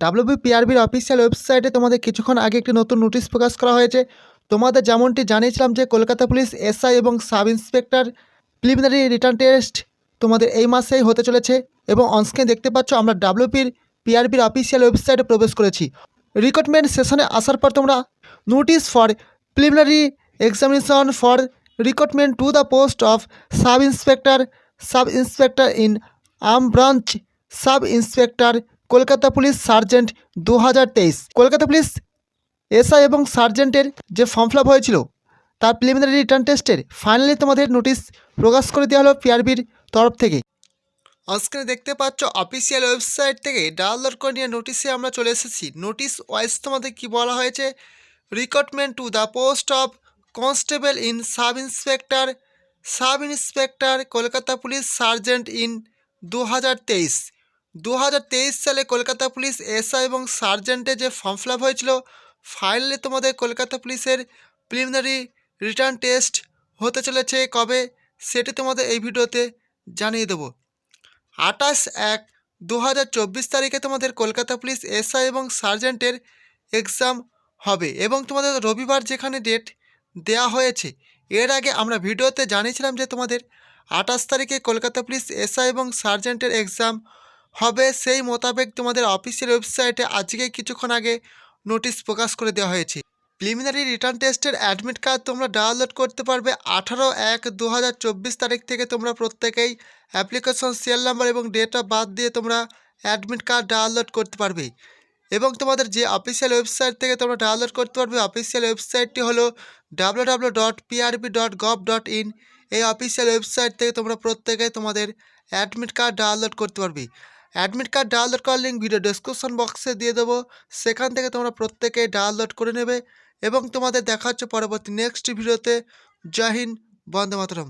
ডাব্লিউবিপিআরবির official ওয়েবসাইটে তোমাদের কিছুক্ষণ আগে একটি নতুন নোটিশ প্রকাশ করা হয়েছে। তোমাদের যেমনটি জানিয়েছিলাম যে কলকাতা পুলিশ এসআই এবং sub inspector preliminary written test তোমাদের এই মাসেই হতে চলেছে এবং অনস্ক্রিনে দেখতে পাচ্ছ আমরা ডাব্লিউপির পিআরবির অফিসিয়াল ওয়েবসাইটে প্রবেশ করেছি। রিক্রুটমেন্ট সেশনে আসার পর তোমরা notice for preliminary examination for recruitment to the post of sub inspector sub inspector in arm branch sub inspector Kolkata police sergeant দু হাজার তেইশ। কলকাতা পুলিশ, এসআই এবং সার্জেন্টের যে ফর্ম ফিল হয়েছিল, তার প্রিলিমিনারি রিটার্ন টেস্টের ফাইনালি তোমাদের নোটিশ প্রকাশ করে দেওয়া হলো পিআরবির তরফ থেকে। অনস্ক্রিনে দেখতে পাচ্ছ অফিসিয়াল ওয়েবসাইট থেকে ডাউনলোড করে নিয়ে নোটিশে আমরা চলে এসেছি। নোটিশ ওয়াইজ তোমাদের কী বলা হয়েছে? Recruitment to the post of constable in sub inspector sub inspector Kolkata police sergeant in দু হাজার তেইশ। দু হাজার তেইশ সালে কলকাতা পুলিশ এসআই এবং সার্জেন্টের যে ফর্ম ফিল হয়েছিল ফাইনালি তোমাদের কলকাতা পুলিশের প্রিলিমিনারি রিটার্ন টেস্ট হতে চলেছে। কবে? সেটি তোমাদের এই ভিডিওতে জানিয়ে দেবো। আঠাশ এক দু তারিখে তোমাদের কলকাতা পুলিশ এসআই এবং সার্জেন্টের এক্সাম হবে এবং তোমাদের রবিবার যেখানে ডেট দেয়া হয়েছে, এর আগে আমরা ভিডিওতে জানিয়েছিলাম যে তোমাদের আঠাশ তারিখে কলকাতা পুলিশ এসআই এবং সার্জেন্টের এক্সাম হবে সেই মোতাবেক তোমাদের অফিসিয়াল ওয়েবসাইটে আজকে কিছুক্ষণ আগে নোটিশ প্রকাশ করে দেওয়া হয়েছে। প্রিলিমিনারি রিটার্ন টেস্টের অ্যাডমিট কার্ড তোমরা ডাউনলোড করতে পারবে আঠারো এক দু তারিখ থেকে তোমরা প্রত্যেকেই অ্যাপ্লিকেশন সিরিয়াল নাম্বার এবং ডেট অফ বার্থ দিয়ে তোমরা অ্যাডমিট কার্ড ডাউনলোড করতে পারবে। এবং তোমাদের যে অফিসিয়াল ওয়েবসাইট থেকে তোমরা ডাউনলোড করতে পারবে, অফিসিয়াল ওয়েবসাইটটি হলো W dot PRB dot gov dot in এই অফিসিয়াল ওয়েবসাইট থেকে তোমরা প্রত্যেকে তোমাদের অ্যাডমিট কার্ড ডাউনলোড করতে পারবে। অ্যাডমিট কার্ড ডাউনলোড করার লিঙ্ক ভিডিও ডিসক্রিপশন বক্সে দিয়ে দেবো। সেখান থেকে তোমরা প্রত্যেকে ডাউনলোড করে নেবে এবং তোমাদের দেখা হচ্ছে পরবর্তী নেক্সট ভিডিওতে জাহিন বন্দে মাতরম।